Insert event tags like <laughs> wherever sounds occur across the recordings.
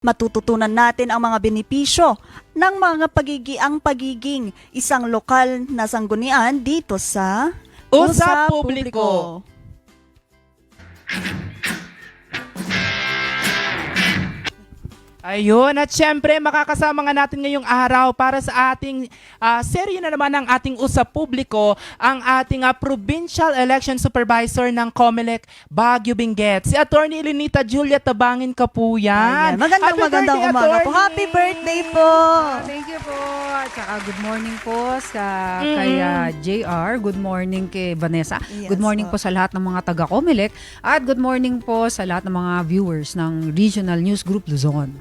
Matututunan natin ang mga benepisyo ng mga pagigi ang pagiging isang lokal na sanggunian dito sa Usap Publiko. Ayun, at syempre makakasama nga natin ngayong araw para sa ating ah, serye na naman ng ating usap publiko, ang ating ah, Provincial Election Supervisor ng COMELEC Baguio Benguet, si Attorney Elenita Julia Tabangin ka po yan. Ayan. Magandang Happy magandang birthday, umaga po. Attorney! Happy birthday po! Thank you po. At saka good morning po sa Mm. kay ah, JR. Good morning kay Vanessa. Yes good morning po. po. sa lahat ng mga taga Comelec. At good morning po sa lahat ng mga viewers ng Regional News Group Luzon.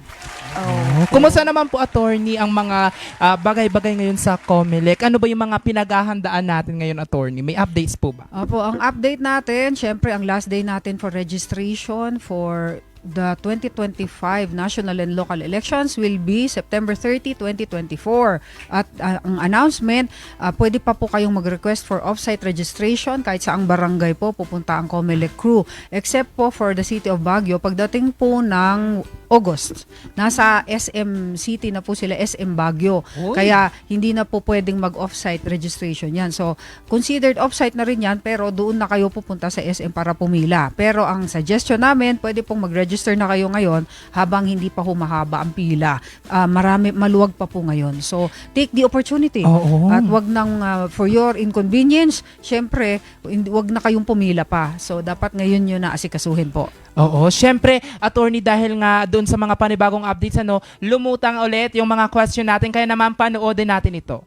Oh. Kumusta naman po, Attorney, ang mga ah, bagay-bagay ngayon sa COMELEC? Ano ba yung mga pinaghahandaan natin ngayon, Attorney? May updates po ba? Opo, ang update natin, syempre ang last day natin for registration for the 2025 national and local elections will be September 30, 2024. At ah, ang announcement, ah, pwede pa po kayong mag-request for off-site registration kahit saang barangay po pupunta ang COMELEC crew. Except po for the City of Baguio, pagdating po ng August, nasa SM City na po sila, SM Baguio. Uy. Kaya hindi na po pwedeng mag-off-site registration yan. So, considered off-site na rin yan, pero doon na kayo pupunta sa SM para pumila. Pero ang suggestion namin, pwede pong mag-register na kayo ngayon habang hindi pa humahaba ang pila. Ah, marami, maluwag pa po ngayon. So, take the opportunity. Oo. At wag nang ah, for your inconvenience, syempre, wag na kayong pumila pa. So, dapat ngayon yun na asikasuhin po. Oo, syempre, attorney, dahil nga doon sa mga panibagong updates, ano, lumutang ulit yung mga question natin, kaya naman panoodin natin ito.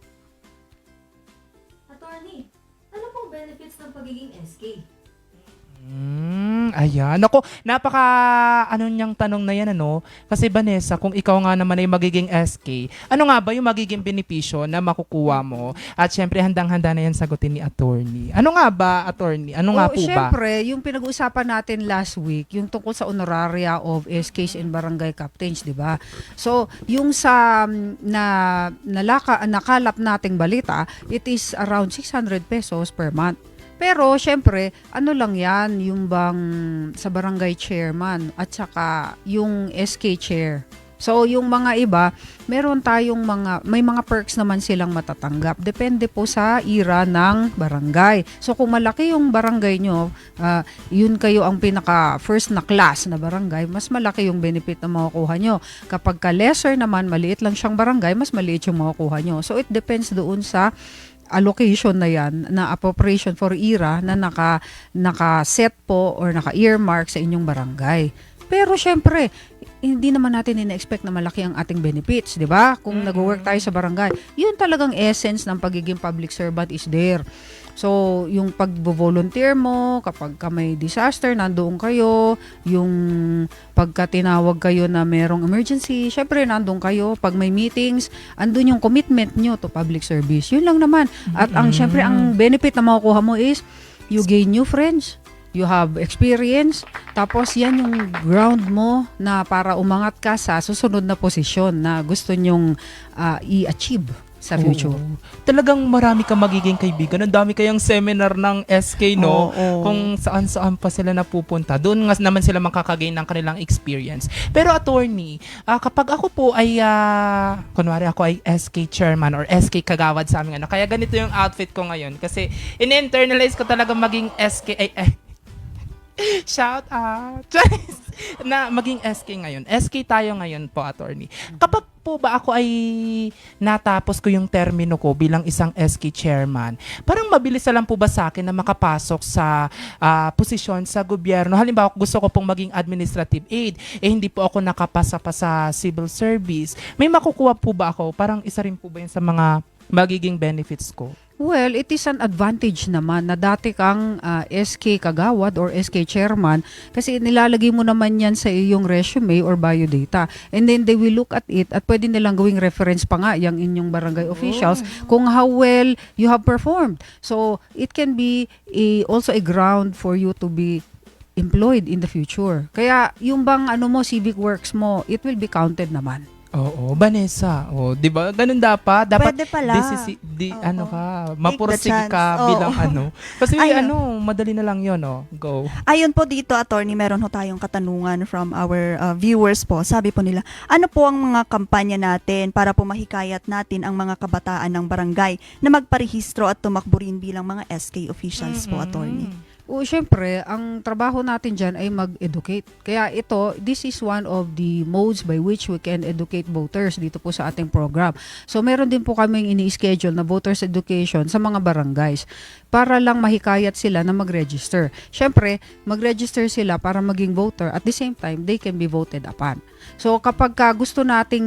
Attorney, ano pong benefits ng pagiging Hmm, ayan. Ako, napaka ano niyang tanong na yan, ano? Kasi Vanessa, kung ikaw nga naman ay magiging SK, ano nga ba yung magiging benepisyo na makukuha mo? At syempre, handang-handa na yan sagutin ni attorney. Ano nga ba, attorney? Ano nga Oh, po ba? syempre, yung pinag-uusapan natin last week, yung tungkol sa honoraria of SKs and barangay captains, di ba? So, yung sa mm, na nalaka, nakalap nating balita, it is around 600 pesos per month. Pero, syempre, ano lang yan, yung bang sa barangay chairman at saka yung SK chair. So, yung mga iba, meron tayong mga, may mga perks naman silang matatanggap. Depende po sa ira ng barangay. So, kung malaki yung barangay nyo, ah, yun kayo ang pinaka first na class na barangay, mas malaki yung benefit na makukuha nyo. Kapag ka lesser naman, maliit lang siyang barangay, mas maliit yung makukuha nyo. So, it depends doon sa allocation na yan na appropriation for IRA na naka naka-set po or naka-earmark sa inyong barangay. Pero syempre, hindi naman natin ina-expect na malaki ang ating benefits, di ba? Kung Mhm. nag-work tayo sa barangay, yun talagang essence ng pagiging public servant is there. So, yung pag-volunteer mo, kapag ka may disaster, nandoon kayo. Yung pagka tinawag kayo na merong emergency, syempre nandoon kayo. Pag may meetings, andun yung commitment nyo to public service. Yun lang naman. At ang Mm. syempre, ang benefit na makukuha mo is you gain new friends. You have experience. Tapos yan yung ground mo na para umangat ka sa susunod na posisyon na gusto nyong ah, i-achieve sa future. Oo. Talagang marami kang magiging kaibigan. Ang dami kayang seminar ng SK, no? Oo. Kung saan-saan pa sila napupunta. Doon nga naman sila makakagain ng kanilang experience. Pero attorney, ah, kapag ako po ay, ah, kunwari ako ay SK chairman or SK kagawad sa amin, ano, kaya ganito yung outfit ko ngayon. Kasi in-internalize ko talaga maging SK, ay, ay, <laughs> Shout out! <laughs> <laughs> na maging SK ngayon. SK tayo ngayon po, attorney. Kapag po ba ako ay natapos ko yung termino ko bilang isang SK chairman, parang mabilis na lang po ba sa akin na makapasok sa ah, posisyon sa gobyerno? Halimbawa, gusto ko pong maging administrative aid, eh hindi po ako nakapasa pa sa civil service. May makukuha po ba ako? Parang isa rin po ba yun sa mga magiging benefits ko? Well, it is an advantage naman na dati kang ah, SK kagawad or SK chairman kasi nilalagay mo naman yan sa iyong resume or biodata. And then they will look at it at pwede nilang gawing reference pa nga yung inyong barangay officials kung how well you have performed. So, it can be a, also a ground for you to be employed in the future. Kaya yung bang ano mo civic works mo, it will be counted naman. Oo, Vanessa. Oh, 'di ba? Ganun dapat. Dapat Pwede pala. disisi- di, Oo. ano ka, mapursig chance. ka Oo. bilang ano. <laughs> Kasi Ayun. ano, madali na lang 'yon, oh. Go. Ayon po dito, attorney, meron ho tayong katanungan from our uh, viewers po. Sabi po nila, ano po ang mga kampanya natin para po mahikayat natin ang mga kabataan ng barangay na magparehistro at tumakbo rin bilang mga SK officials po, Mm-mm. attorney? O syempre, ang trabaho natin dyan ay mag-educate. Kaya ito, this is one of the modes by which we can educate voters dito po sa ating program. So meron din po kaming ini-schedule na voters education sa mga barangays para lang mahikayat sila na mag-register. Syempre, mag-register sila para maging voter at the same time, they can be voted upon. So kapag ka gusto nating,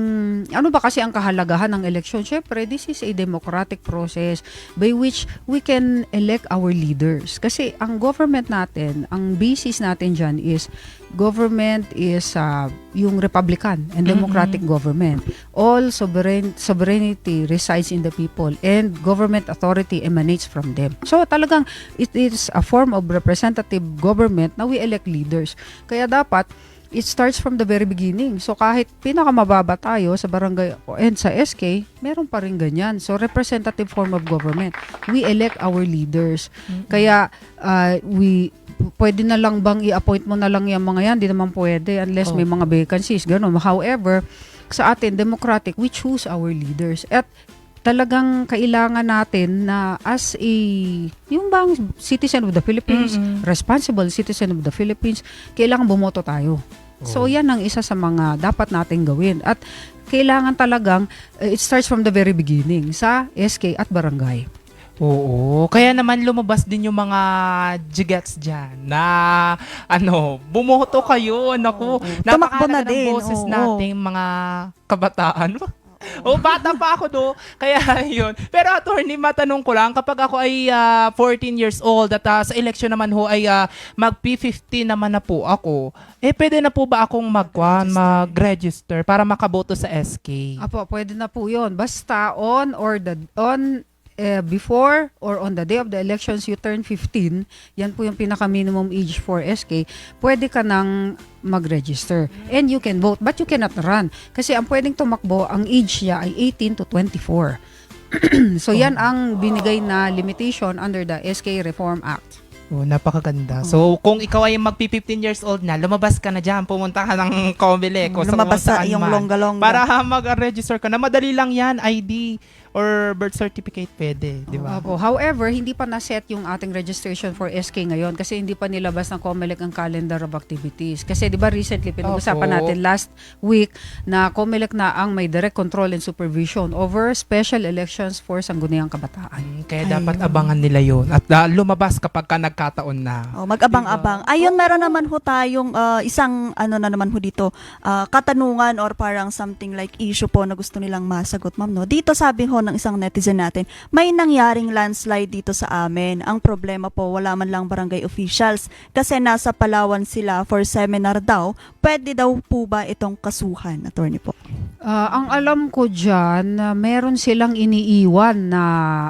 ano ba kasi ang kahalagahan ng eleksyon? Syempre, this is a democratic process by which we can elect our leaders. Kasi ang government natin, ang basis natin dyan is government is uh, yung Republican and democratic government. All sovereign, sovereignty resides in the people and government authority emanates from them. So talagang it is a form of representative government na we elect leaders. Kaya dapat it starts from the very beginning. So kahit pinakamababa tayo sa barangay and sa SK, meron pa rin ganyan. So representative form of government. We elect our leaders. Kaya uh, we pwede na lang bang i-appoint mo na lang yung mga yan? Di naman pwede unless may Oh. mga vacancies. Ganun. However, sa atin, democratic, we choose our leaders. At talagang kailangan natin na as a yung bang citizen of the Philippines, Mm-mm. responsible citizen of the Philippines, kailangan bumoto tayo. So yan ang isa sa mga dapat nating gawin. At kailangan talagang uh, it starts from the very beginning sa SK at barangay. Oo. Kaya naman lumabas din yung mga jigets dyan na ano, bumoto kayo. Naku, Tumakbo na napakahalaga ng din, boses oo. nating mga kabataan. <laughs> Oh, bata pa ako do. Kaya <laughs> yun. Pero attorney, matanong ko lang, kapag ako ay ah, 14 years old at ah, sa election naman ho ay ah, mag P15 naman na po ako, eh pwede na po ba akong mag-register, mag-register para makaboto sa SK? Apo, pwede na po 'yon. Basta on or the on eh, before or on the day of the elections you turn 15, yan po yung pinaka minimum age for SK, pwede ka nang mag-register. And you can vote, but you cannot run. Kasi ang pwedeng tumakbo, ang age niya ay 18 to 24. <clears throat> so yan ang binigay na limitation under the SK Reform Act. Oh, napakaganda. So, kung ikaw ay magpi-15 years old na, lumabas ka na dyan, pumunta ka ng Comelec o sa Lumabas kung sa saan man. longga-longga. Para mag-register ka na. Madali lang yan, ID or birth certificate pwede, di ba? Opo. However, hindi pa na-set yung ating registration for SK ngayon kasi hindi pa nilabas ng COMELEC ang calendar of activities. Kasi di ba recently pinag-usapan Opo. natin last week na COMELEC na ang may direct control and supervision over special elections for Sangguniang Kabataan. Kaya dapat abangan nila yon at ah, lumabas kapag ka nagkataon na. Oh, mag-abang-abang. Ayun, meron naman ho tayong uh, isang ano na naman ho dito, uh, katanungan or parang something like issue po na gusto nilang masagot, ma'am. No? Dito sabi ho ng isang netizen natin, may nangyaring landslide dito sa amin. Ang problema po, wala man lang barangay officials kasi nasa Palawan sila for seminar daw. Pwede daw po ba itong kasuhan, attorney po? Ah, ang alam ko dyan, na meron silang iniiwan na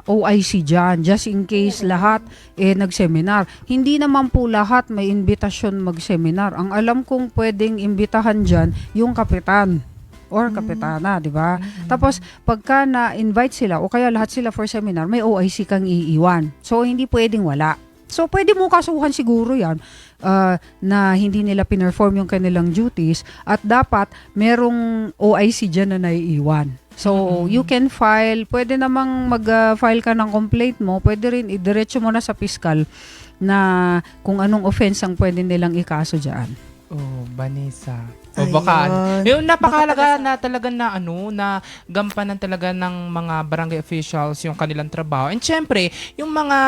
OIC dyan, just in case lahat eh, nag-seminar. Hindi naman po lahat may invitasyon mag-seminar. Ang alam kong pwedeng imbitahan dyan, yung kapitan or kapitana, di ba? Tapos, pagka na-invite sila o kaya lahat sila for seminar, may OIC kang iiwan. So, hindi pwedeng wala. So, pwede mo kasuhan siguro yan uh, na hindi nila pinerform yung kanilang duties at dapat merong OIC dyan na naiiwan. So, you can file, pwede namang mag-file ka ng complaint mo, pwede rin idiretso mo na sa fiscal na kung anong offense ang pwede nilang ikaso dyan. Oh, Vanessa. O baka, ano. Ayun. yung napakahalaga Baka na talaga na ano, na gampanan talaga ng mga barangay officials yung kanilang trabaho. And syempre, yung mga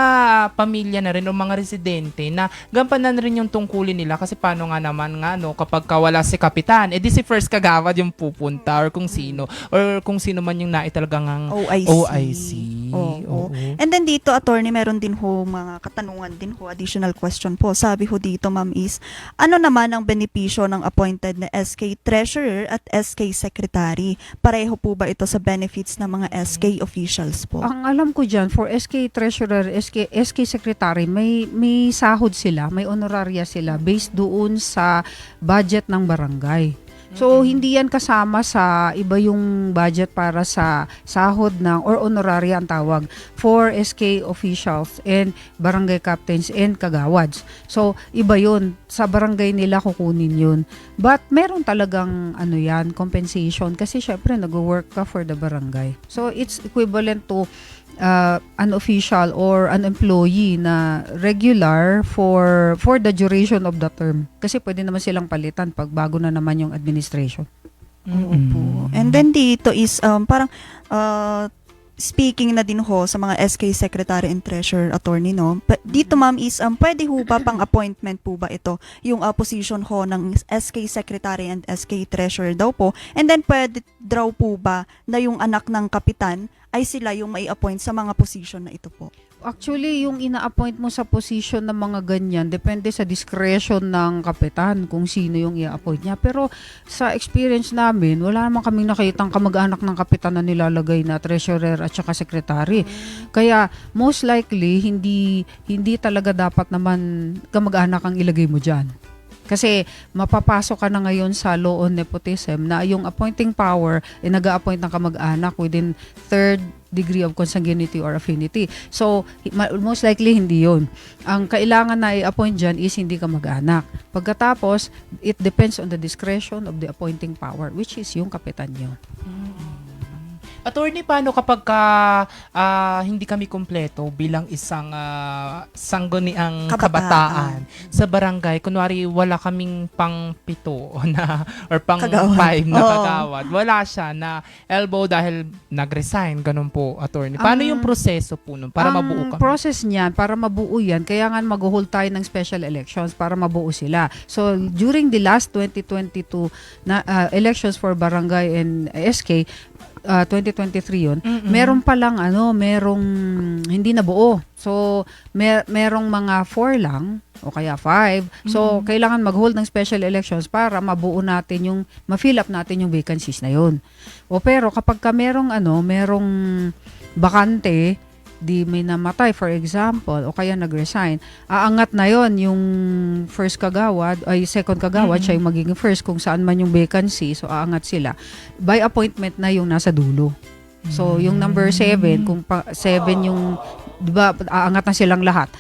pamilya na rin o mga residente na gampanan rin yung tungkulin nila kasi paano nga naman nga no, kapag kawala si kapitan, edi si first kagawad yung pupunta or kung sino or kung sino man yung naitalagang ang OIC. OIC. Oo. Oo. And then dito, attorney, meron din ho mga katanungan din ho, additional question po. Sabi ho dito, ma'am, is ano naman ang benepisyo ng appointed na SK Treasurer at SK Secretary? Pareho po ba ito sa benefits ng mga SK officials po? Ang alam ko dyan, for SK Treasurer, SK, SK Secretary, may, may sahod sila, may honoraria sila based doon sa budget ng barangay. So hindi yan kasama sa iba yung budget para sa sahod ng or honoraria ang tawag for SK officials and barangay captains and kagawads. So iba yun sa barangay nila kukunin yun. But meron talagang ano yan compensation kasi syempre nag-work ka for the barangay. So it's equivalent to uh, an official or an employee na regular for for the duration of the term. Kasi pwede naman silang palitan pag bago na naman yung administration. Oo po. And then dito is um, parang uh, speaking na din ho sa mga SK Secretary and Treasurer Attorney, no? Pa- dito ma'am is, um, pwede ho ba pang appointment po ba ito? Yung uh, position ho ng SK Secretary and SK Treasurer daw po. And then pwede draw po ba na yung anak ng kapitan ay sila yung may appoint sa mga position na ito po? Actually, yung ina-appoint mo sa position ng mga ganyan, depende sa discretion ng kapitan kung sino yung i-appoint niya. Pero sa experience namin, wala naman kaming nakitang kamag-anak ng kapitan na nilalagay na treasurer at saka secretary. Kaya most likely, hindi hindi talaga dapat naman kamag-anak ang ilagay mo dyan. Kasi mapapasok ka na ngayon sa law on nepotism na yung appointing power ay nag-a-appoint ng kamag-anak within third degree of consanguinity or affinity. So, most likely hindi yun. Ang kailangan na i-appoint dyan is hindi ka mag-anak. Pagkatapos, it depends on the discretion of the appointing power, which is yung kapitan nyo. Attorney, paano kapag ka, ah, hindi kami kumpleto bilang isang uh, sangguniang Kabataan. kabataan. sa barangay? Kunwari, wala kaming pang pito <laughs> na, or pang Kagawad. five na Oo. kagawad. Wala siya na elbow dahil nag-resign. Ganun po, attorney. Paano Ang- yung proseso po nun? Para Ang mabuo kami? process niyan, para mabuo yan, kaya nga mag-hold tayo ng special elections para mabuo sila. So, during the last 2022 na uh, elections for barangay and SK, uh, 2023 yun, Mm-mm. meron pa lang ano, merong hindi nabuo. So, mer- merong mga four lang o kaya five. So, kailangan mag-hold ng special elections para mabuo natin yung, ma-fill up natin yung vacancies na yun. O pero kapag ka merong ano, merong bakante, di may namatay for example o kaya nag-resign, aangat na yon yung first kagawad ay second kagawad Mm-mm. siya yung magiging first kung saan man yung vacancy so aangat sila by appointment na yung nasa dulo. So, yung number seven, kung pa, seven yung, di ba, aangat na silang lahat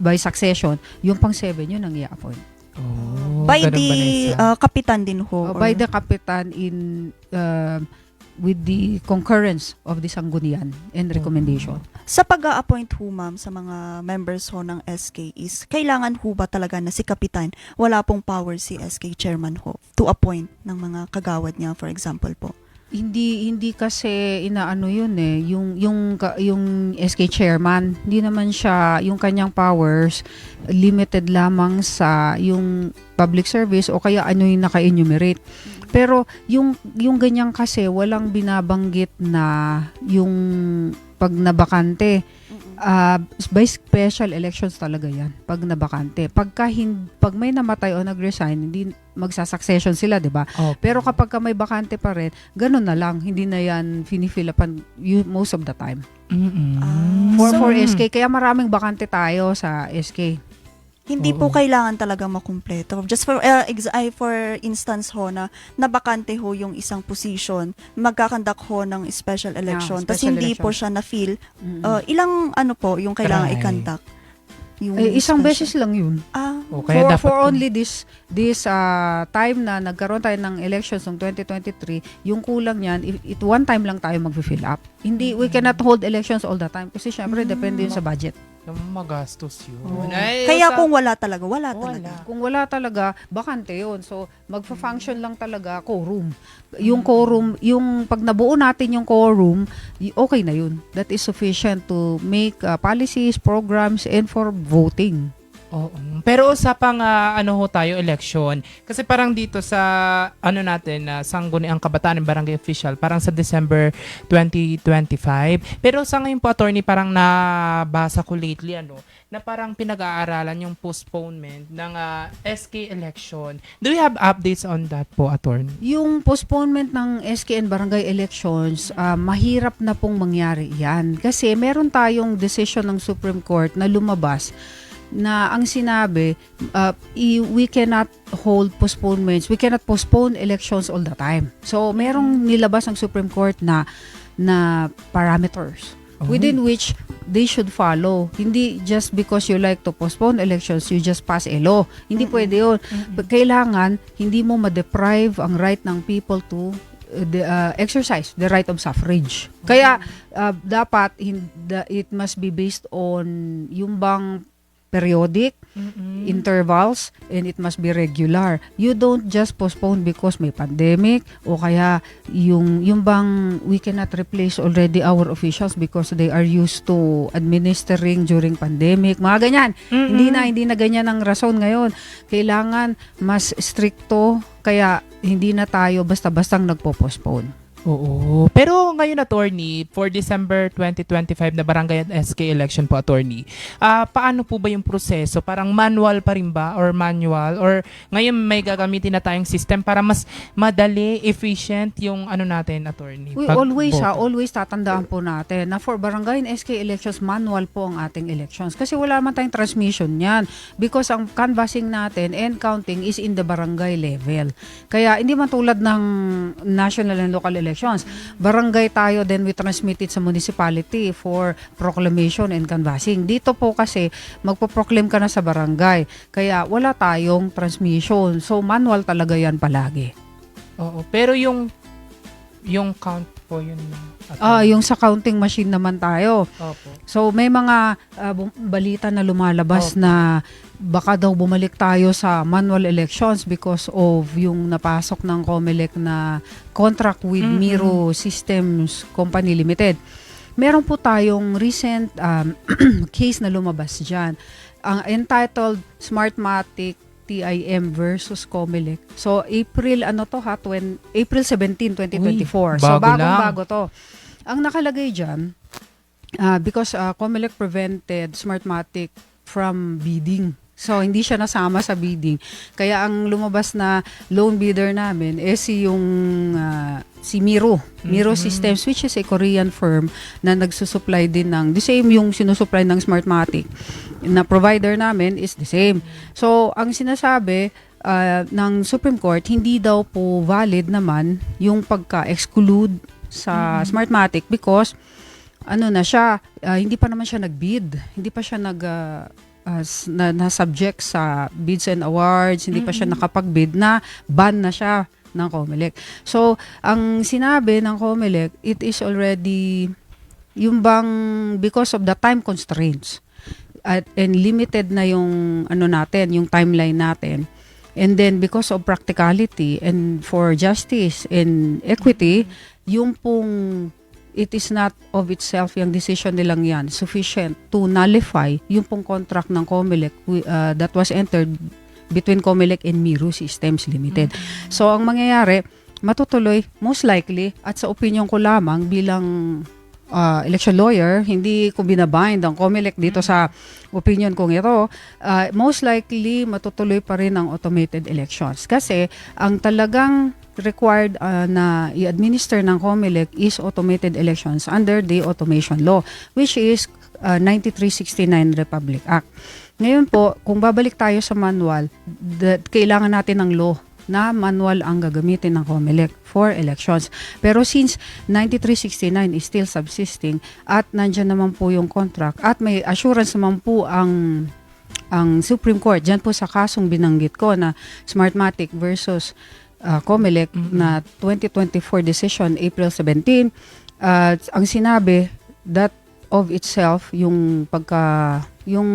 by succession, yung pang seven yun ang i-appoint. Oh, By the uh, kapitan din ho? Uh, by the kapitan in, uh, with the concurrence of the sanggunian and recommendation. Sa pag-a-appoint ho ma'am sa mga members ho ng SK is kailangan ho ba talaga na si kapitan wala pong power si SK chairman ho to appoint ng mga kagawad niya for example po? Hindi hindi kasi inaano yun eh yung yung yung SK chairman hindi naman siya yung kanyang powers limited lamang sa yung public service o kaya ano yung naka-enumerate. Pero yung yung ganyan kasi walang binabanggit na yung pag nabakante Ah, by special elections talaga 'yan pag nabakante. Pagka hin- pag may namatay o nag-resign, hindi magsa-succession sila, 'di ba? Opo. Pero kapag ka may bakante pa rin, ganun na lang. Hindi na yan finifilapan you, most of the time. Mm-mm. Ah, For, So- for SK, kaya maraming bakante tayo sa SK. Hindi Oo. po kailangan talaga makumpleto. Just for uh, ex- ay, for instance ho na nabakante ho yung isang position, magkakandak ho ng special election. Tapos special hindi po election. siya na-fill. Mm. Uh, ilang ano po yung kailangan Try. ikandak? Yung Eh, isang special- beses lang yun. Ah, O kaya for dapat for kung- only this this uh, time na nagkaroon tayo ng elections ng 2023, yung kulang niyan, it, it one time lang tayo mag-fill up. Hindi, we cannot hold elections all the time kasi syempre Mm. depende yun sa budget. Yung magastos yun. Oo. Ay, kaya sa- kung wala talaga, wala, Wala. talaga. Kung wala talaga, bakante yun. So, magfa-function lang talaga quorum. Yung quorum, yung pag nabuo natin yung quorum, y- okay na yun. That is sufficient to make uh, policies, programs, and for voting. Oo. Pero usapang ah, ano ho tayo, election. Kasi parang dito sa ano natin, na sangguniang kabataan ng barangay official, parang sa December 2025. Pero sa ngayon po, attorney, parang nabasa ko lately, ano, na parang pinag-aaralan yung postponement ng ah, SK election. Do you have updates on that po, attorney? Yung postponement ng SKN barangay elections, uh, mahirap na pong mangyari yan. Kasi meron tayong decision ng Supreme Court na lumabas na ang sinabi, uh, we cannot hold postponements. We cannot postpone elections all the time. So, merong nilabas ang Supreme Court na na parameters Oh. within which they should follow. Hindi just because you like to postpone elections, you just pass a law. Hindi pwede yun. Kailangan, hindi mo ma-deprive ang right ng people to uh, the, uh, exercise the right of suffrage. Kaya, uh, dapat, hin- the- it must be based on yung bang periodic, Mm-mm. intervals, and it must be regular. You don't just postpone because may pandemic o kaya yung yung bang we cannot replace already our officials because they are used to administering during pandemic. Mga ganyan. Mm-mm. Hindi na hindi na ganyan ang rason ngayon. Kailangan mas stricto kaya hindi na tayo basta-bastang nagpo-postpone. Oo. Pero ngayon, attorney, for December 2025 na barangay at SK election po, attorney, ah paano po ba yung proseso? Parang manual pa rin ba? Or manual? Or ngayon may gagamitin na tayong system para mas madali, efficient yung ano natin, attorney? We always ha, boto? always tatandaan po natin na for barangay and SK elections, manual po ang ating elections. Kasi wala man tayong transmission yan. Because ang canvassing natin and counting is in the barangay level. Kaya hindi man tulad ng national and local elections. Barangay tayo, then we transmit it sa municipality for proclamation and canvassing. Dito po kasi, magpo-proclaim ka na sa barangay. Kaya wala tayong transmission. So manual talaga yan palagi. Oo. Pero yung yung count po yun. Ah, yung sa counting machine naman tayo. Opo. So may mga uh, bum- balita na lumalabas Opo. na baka daw bumalik tayo sa manual elections because of yung napasok ng COMELEC na contract with. Miro Systems Company Limited. Meron po tayong recent um, <clears throat> case na lumabas dyan. Ang entitled Smartmatic TIM versus COMELEC. So April ano to ha, 20, April 17, 2024. so bago bagong lang. bago to. Ang nakalagay dyan, ah, because uh, COMELEC prevented Smartmatic from bidding. So, hindi siya nasama sa bidding. Kaya ang lumabas na loan bidder namin is si yung ah, si Miro. Miro Mhm. Systems, which is a Korean firm na nagsusupply din ng, the same yung sinusupply ng Smartmatic na provider namin is the same. So, ang sinasabi ah, ng Supreme Court, hindi daw po valid naman yung pagka-exclude sa Smartmatic because ano na siya, ah, hindi pa naman siya nag-bid. Hindi pa siya nag ah, as- na, na subject sa bids and awards, hindi pa siya nakapag-bid na ban na siya ng COMELEC. So, ang sinabi ng COMELEC, it is already yung bang because of the time constraints at and limited na yung ano natin, yung timeline natin. And then because of practicality and for justice and equity, yung pong it is not of itself yung decision nilang yan sufficient to nullify yung pong contract ng COMELEC uh, that was entered between COMELEC and Miro Systems Limited. So ang mangyayari, matutuloy most likely at sa opinion ko lamang bilang uh, election lawyer, hindi ko binabind ang COMELEC dito sa opinion kong ito, uh, most likely matutuloy pa rin ang automated elections. Kasi ang talagang required uh, na i-administer ng COMELEC is automated elections under the automation law, which is uh, 9369 Republic Act. Ngayon po, kung babalik tayo sa manual, that kailangan natin ng law na manual ang gagamitin ng COMELEC for elections. Pero since 9369 is still subsisting at nandyan naman po yung contract at may assurance naman po ang ang Supreme Court dyan po sa kasong binanggit ko na Smartmatic versus uh, COMELEC Mhm. na 2024 decision April 17 uh, ang sinabi that of itself yung pagka yung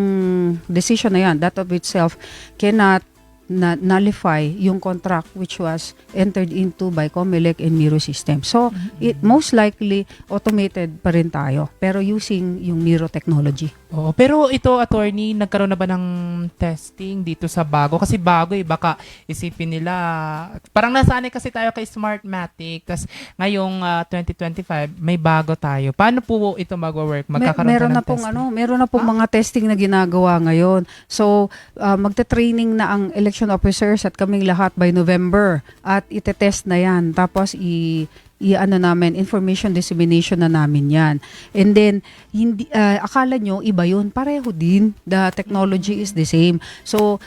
decision na yan that of itself cannot na nullify yung contract which was entered into by COMELEC and Miro System. So, it most likely automated pa rin tayo pero using yung Miro technology. Oo. Pero ito, attorney, nagkaroon na ba ng testing dito sa bago? Kasi bago eh, baka isipin nila, parang nasanay kasi tayo kay Smartmatic, tas ngayong ah, 2025, may bago tayo. Paano po ito mag-work? May- Magkakaroon meron ka ng na pong testing? ano, meron na pong mga testing na ginagawa ngayon. So, uh, magte-training na ang election officers at kaming lahat by November at itetest na 'yan. Tapos i i-ano namin, information dissemination na namin yan. And then, hindi, ah, akala nyo, iba yun. Pareho din. The technology is the same. So,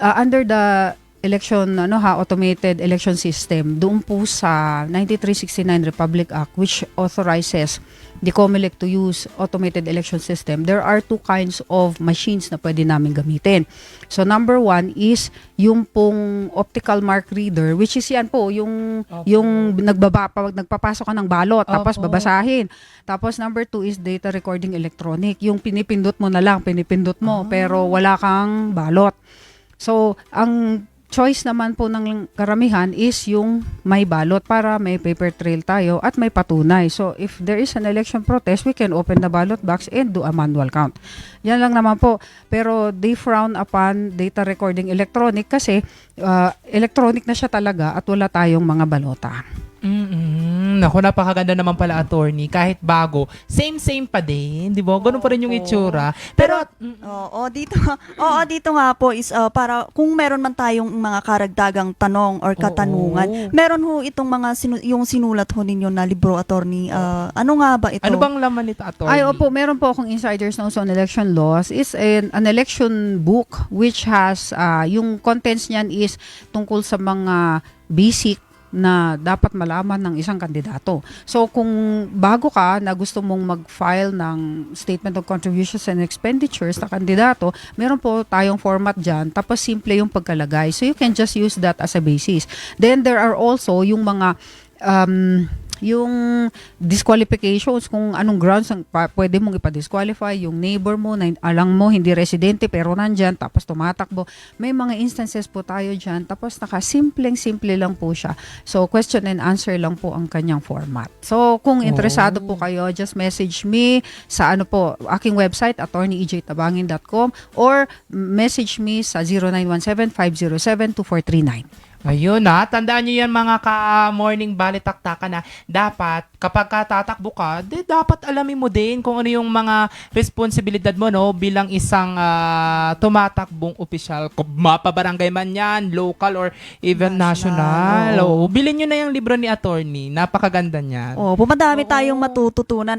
ah, under the election ano ha automated election system doon po sa 9369 Republic Act which authorizes the COMELEC to use automated election system there are two kinds of machines na pwede namin gamitin. So number one is yung pong optical mark reader which is yan po yung Opo. yung nagbaba pag nagpapasok ka ng balot tapos Opo. babasahin. Tapos number two is data recording electronic. Yung pinipindot mo na lang pinipindot mo pero wala kang balot So, ang choice naman po ng karamihan is yung may balot para may paper trail tayo at may patunay. So, if there is an election protest, we can open the ballot box and do a manual count. Yan lang naman po. Pero they frown upon data recording electronic kasi uh, electronic na siya talaga at wala tayong mga balota. Mm-mm. Naku, napakaganda naman pala, attorney. Kahit bago, same-same pa din, di ba? Ganun pa rin yung Opo. itsura. Pero, mm, Oo, dito <laughs> Oo, dito nga po is uh, para kung meron man tayong mga karagdagang tanong or katanungan, Oo. meron ho itong mga sinu- yung sinulat ho ninyo na libro attorney. uh, ano nga ba ito? ano bang laman nito, attorney? Ay, opo, meron po akong insiders notes on election laws. It's an, an election book which has, ah, yung contents niyan is tungkol sa mga basic na dapat malaman ng isang kandidato. So kung bago ka na gusto mong mag-file ng statement of contributions and expenditures na kandidato, meron po tayong format dyan, tapos simple yung pagkalagay. So you can just use that as a basis. Then there are also yung mga um, yung disqualifications, kung anong grounds ang pa, pwede mong ipa-disqualify, yung neighbor mo, na alang mo, hindi residente, pero nandyan, tapos tumatakbo. May mga instances po tayo dyan, tapos naka-simpleng-simple lang po siya. So, question and answer lang po ang kanyang format. So, kung interesado po kayo, just message me sa ano po, aking website, attorneyejtabangin.com or message me sa 0917-507-2439. Ayun na, tandaan nyo yan mga ka-morning ballot taktakan na dapat kapag ka tatakbo ka, di, dapat alamin mo din kung ano yung mga responsibilidad mo no bilang isang ah, tumatakbong opisyal. Mapabarangay man yan, local or even National, national. oo. Oo. Bilhin nyo na yung libro ni attorney. Napakaganda niyan. Oh, pumadami tayong matututunan